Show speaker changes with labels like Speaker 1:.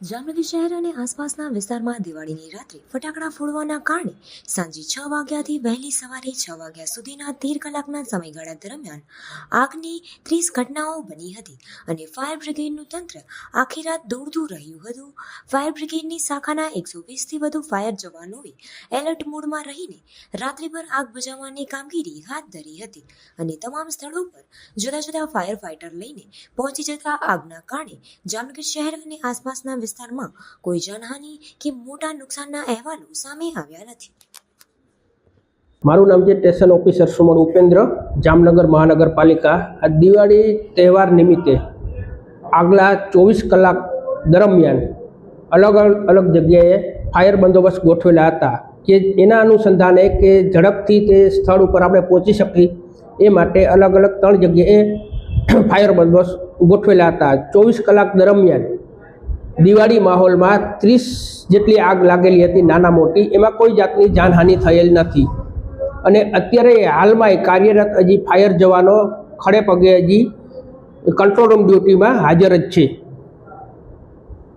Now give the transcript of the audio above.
Speaker 1: જામનગર શહેર અને આસપાસના વિસ્તારમાં દિવાળીની રાત્રે ફટાકડા ફોડવાના કારણે સાંજે છ વાગ્યાથી વહેલી સવારે છ વાગ્યા સુધીના તેર કલાકના સમયગાળા દરમિયાન આગની ત્રીસ ઘટનાઓ બની હતી અને ફાયર બ્રિગેડનું તંત્ર આખી રાત દોડતું રહ્યું હતું. ફાયર બ્રિગેડની શાખાના એકસો વીસથી વધુ ફાયર જવાનોએ એલર્ટ મોડમાં રહીને રાત્રિભર આગ બુઝાવવાની કામગીરી હાથ ધરી હતી અને તમામ સ્થળો પર જુદા જુદા ફાયર ફાઇટર લઈને પહોંચી જતા આગના કારણે જામનગર શહેર અને આસપાસના વિસ્તારમાં કોઈ જાનહાનિ કે મોટા નુકસાનના અહેવાલો સામે આવ્યા નથી.
Speaker 2: મારું નામ છે સ્ટેશન ઓફિસર સુમન ઉપેન્દ્ર, જામનગર મહાનગરપાલિકા. આ દિવાળી તહેવાર નિમિત્તે આગલા ચોવીસ કલાક દરમિયાન અલગ અલગ જગ્યાએ ફાયર બંદોબસ્ત ગોઠવેલા હતા કે એના અનુસંધાને કે ઝડપથી તે સ્થળ ઉપર આપણે પહોંચી શકીએ એ માટે અલગ અલગ ત્રણ જગ્યાએ ફાયર બંદોબસ્ત ગોઠવેલા હતા. ચોવીસ કલાક દરમિયાન દિવાળી માહોલમાં ત્રીસ જેટલી આગ લાગેલી હતી નાના મોટી, એમાં કોઈ જાતની જાનહાનિ થયેલ નથી. અને અત્યારે હાલમાં કાર્યરત હજી ફાયર જવાનો ખડે પગે હજી કંટ્રોલ રૂમ ડ્યુટીમાં હાજર જ છે.